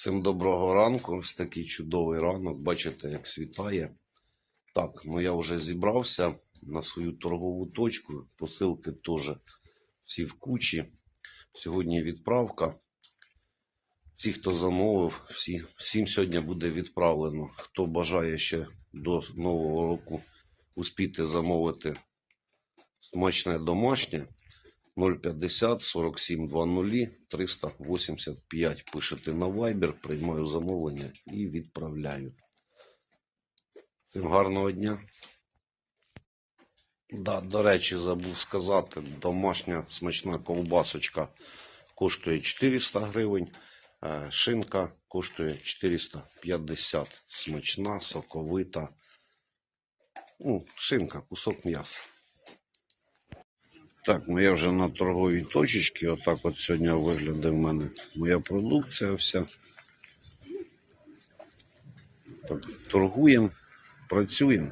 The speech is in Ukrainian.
Всім доброго ранку. Ось такий чудовий ранок. Бачите, як світає. Так, ну я вже зібрався на свою торгову точку. Посилки теж всі в кучі. Сьогодні відправка. Всі, хто замовив, всі, всім сьогодні буде відправлено. Хто бажає ще до Нового року успіти замовити смачне домашнє, 050 47 00 385. Пишете на Viber, приймаю замовлення і відправляю. Всім гарного дня. Да, до речі, забув сказати, домашня смачна ковбасочка коштує 400 гривень, е, шинка коштує 450. Смачна, соковита. Ну, шинка, кусок м'яса. Так, ну я вже на торговій точечці. Отак от сьогодні виглядає в мене моя продукція вся. Так, торгуємо, працюємо.